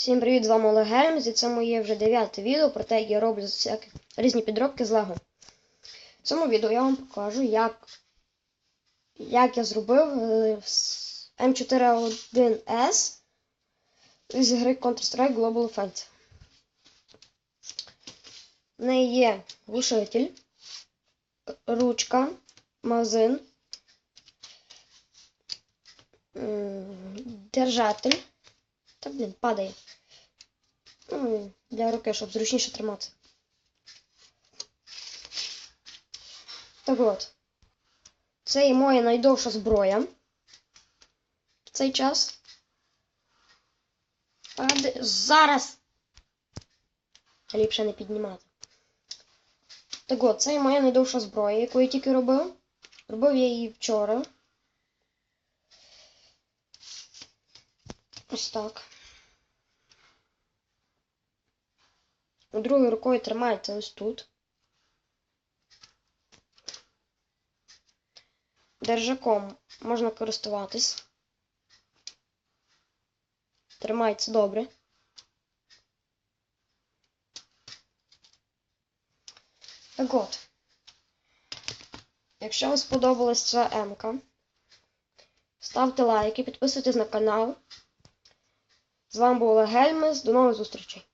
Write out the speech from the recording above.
Всім привіт, з вами Олег Гельмс, і це моє вже дев'яте відео про те, як я роблю всякі різні підробки з Лего. В цьому відео я вам покажу, як, як я зробив е, М4A1S з гри Counter-Strike Global Offensive. В неї є глушитель, ручка, магазин, держатель. Та блін, падає. Ну, для руки, щоб зручніше тримати. Так от. Це і моя найдовша зброя. В цей час. Паде... Зараз. Ліпше не піднімати. Так от, це і моя найдовша зброя, яку я тільки робив. Робив я її вчора. Ось так. Другою рукою тримається ось тут. Держаком можна користуватись. Тримається добре. Так от. Якщо вам сподобалась ця емка, ставте лайки, підписуйтесь на канал. З вами був Олег Гельмес. До нових зустрічей!